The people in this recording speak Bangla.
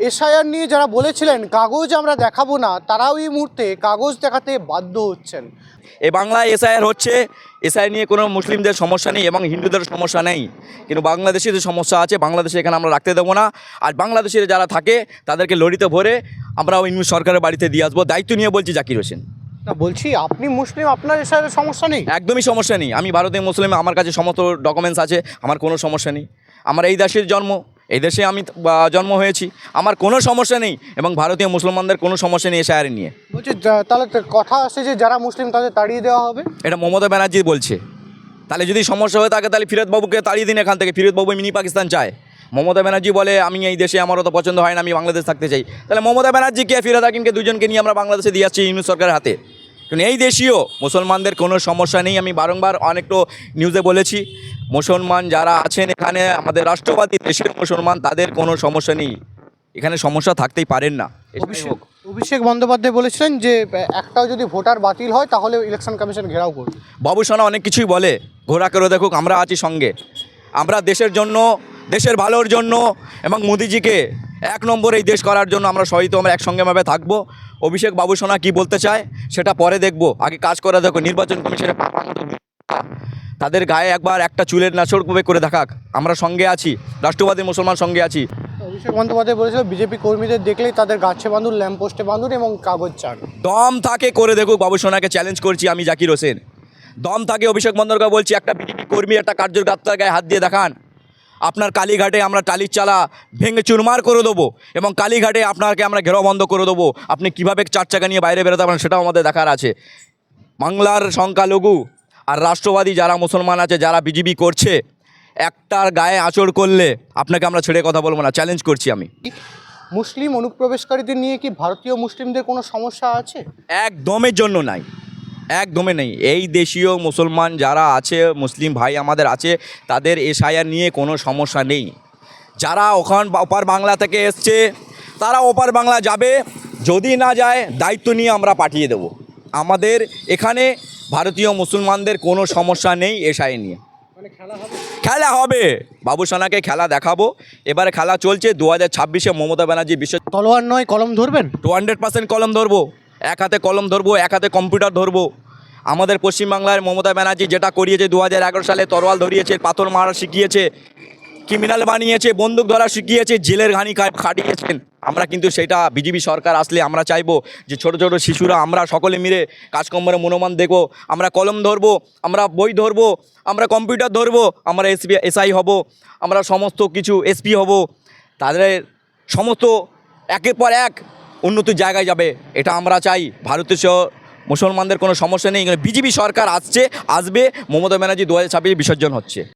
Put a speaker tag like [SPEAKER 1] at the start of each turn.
[SPEAKER 1] এসআইআর নিয়ে যারা বলেছিলেন কাগজ আমরা দেখাবো না তারাও এই মুহূর্তে কাগজ দেখাতে বাধ্য হচ্ছেন।
[SPEAKER 2] এ বাংলায় এসআইআর হচ্ছে এসআই নিয়ে কোনো মুসলিমদের সমস্যা নেই এবং হিন্দুদের সমস্যা নেই। কিন্তু বাংলাদেশে যে সমস্যা আছে বাংলাদেশে এখানে আমরা রাখতে দেবো না। আর বাংলাদেশের যারা থাকে তাদেরকে লড়িতে ভরে আমরা ইংলিশ সরকারের বাড়িতে দিয়ে আসব। দায়িত্ব নিয়ে বলছি জাকির হোসেন।
[SPEAKER 1] না বলছি আপনি মুসলিম আপনার এসআইআর সমস্যা নেই?
[SPEAKER 2] একদমই সমস্যা নেই। আমি ভারতীয় মুসলিম আমার কাছে সমস্ত ডকুমেন্টস আছে আমার কোনো সমস্যা নেই। আমার এই দেশের জন্ম এই দেশে আমি জন্ম হয়েছি। আমার কোনো সমস্যা নেই এবং ভারতীয় মুসলমানদের কোনো সমস্যা নেই এসআইআর নিয়ে।
[SPEAKER 1] বলছি তাহলে কথা আসছে যে যারা মুসলিম তাদের তাড়িয়ে দেওয়া হবে?
[SPEAKER 2] এটা মমতা ব্যানার্জি বলছে। তাহলে যদি সমস্যা হয়ে থাকে তাহলে ফিরোজ বাবুকে তাড়িয়ে দিন এখান থেকে। ফিরোজ বাবু মিনি পাকিস্তান চায়। মমতা ব্যানার্জি বলে আমি এই দেশে আমার অত পছন্দ হয় না আমি বাংলাদেশ থাকতে চাই। তাহলে মমতা ব্যানার্জি ব্যানার্জিকে ফিরোজ হাকিমকে দুজনকে নিয়ে আমরা বাংলাদেশে দিয়ে আসছি ইউনুস সরকারের হাতে? কিন্তু এই দেশীয় মুসলমানদের কোনো সমস্যা নেই। আমি বারংবার অনেকটা নিউজে বলেছি মুসলমান যারা আছেন এখানে আমাদের রাষ্ট্রবাদী দেশের মুসলমান তাদের কোনো সমস্যা নেই। এখানে সমস্যা থাকতেই পারেন না।
[SPEAKER 1] অভিষেক অভিষেক বন্দ্যোপাধ্যায় বলেছিলেন যে একটাও যদি ভোটার বাতিল হয় তাহলে ইলেকশন কমিশন ঘেরাও করবে।
[SPEAKER 2] বাবু সোনা অনেক কিছুই বলে। ঘোরা করে দেখুক আমরা আছি সঙ্গে। আমরা দেশের জন্য দেশের ভালোর জন্য এবং মোদিজিকে এক নম্বর এই দেশ করার জন্য আমরা সহিত আমরা একসঙ্গেভাবে থাকব। অভিষেক বাবু সোনা কী বলতে চায় সেটা পরে দেখব। আগে কাজ করে দেখো নির্বাচন কমিশনে তাদের গায়ে একবার একটা চুলের নাচড় করে করে দেখাক। আমরা সঙ্গে আছি রাষ্ট্রবাদী মুসলমান সঙ্গে আছি।
[SPEAKER 1] অভিষেক বন্দ্যোপাধ্যায় বলেছিল বিজেপি কর্মীদের দেখলেই তাদের গাছে বাঁধুন ল্যাম্প পোস্টে বাঁধুন এবং কাগজ চান।
[SPEAKER 2] দম থাকে করে দেখুক বাবু সোনাকে চ্যালেঞ্জ করছি আমি জাকির হোসেন। দম থাকে অভিষেক বন্দ্যোপাধ্যায় বলছি একটা বিজেপি কর্মী একটা কার্যর গাত্তার গায়ে হাত দিয়ে দেখান। আপনার কালীঘাটে আমরা টালির চালা ভেঙে চুরমার করে দেবো এবং কালীঘাটে আপনাকে আমরা ঘেরাও বন্ধ করে দেবো। আপনি কীভাবে চার চাকা নিয়ে বাইরে বেরোতে পারেন সেটাও আমাদের দেখার আছে। বাংলার সংখ্যালঘু আর রাষ্ট্রবাদী যারা মুসলমান আছে যারা বিজেপি করছে একটার গায়ে আঁচড় করলে আপনাকে আমরা ছেড়ে কথা বলব না। চ্যালেঞ্জ করছি আমি।
[SPEAKER 1] মুসলিম অনুপ্রবেশকারীদের নিয়ে কি ভারতীয় মুসলিমদের কোনো সমস্যা আছে?
[SPEAKER 2] একদমের জন্য নাই। একদমই নেই। এই দেশীয় মুসলমান যারা আছে মুসলিম ভাই আমাদের আছে তাদের এসআইআর নিয়ে কোনো সমস্যা নেই। যারা ওখান ওপার বাংলা থেকে এসছে তারা ওপার বাংলা যাবে। যদি না যায় দায়িত্ব নিয়ে আমরা পাঠিয়ে দেব। আমাদের এখানে ভারতীয় মুসলমানদের কোনো সমস্যা নেই এসআই নিয়ে।
[SPEAKER 1] মানে খেলা হবে?
[SPEAKER 2] খেলা হবে। বাবুসানাকে খেলা দেখাবো। এবারে খেলা চলছে দু হাজার ছাব্বিশে মমতা ব্যানার্জি বিশ্ব
[SPEAKER 1] তলোয়ার নয় কলম ধরবেন?
[SPEAKER 2] টু হান্ড্রেড পার্সেন্ট কলম ধরবো। এক হাতে কলম ধরবো এক হাতে কম্পিউটার ধরবো। আমাদের পশ্চিমবাংলার মমতা ব্যানার্জি যেটা করিয়েছে দু হাজার এগারো সালে তরোয়াল ধরিয়েছে, পাথর মারা শিখিয়েছে ক্রিমিনাল বানিয়েছে, বন্দুক ধরা শিখিয়েছে, জেলের ঘানি খাটিয়েছেন আমরা কিন্তু সেটা বিজেপি সরকার আসলে আমরা চাইব যে ছোট ছোট শিশুরা, আমরা সকলে মিলে কাজকর্মের মনোমান দেখব, আমরা কলম ধরবো, আমরা বই ধরবো, আমরা কম্পিউটার ধরবো, আমরা এসপি, এসআই হব, আমরা সমস্ত কিছু এসপি হব। তাদের সমস্ত একের পর এক উন্নতির জায়গায় যাবে, এটা আমরা চাই। ভারতীয় মুসলমানদের কোনো সমস্যা নেই। বিজেপি সরকার আসছে আসবে। মমতা ব্যানার্জি দু হাজার বিসর্জন হচ্ছে।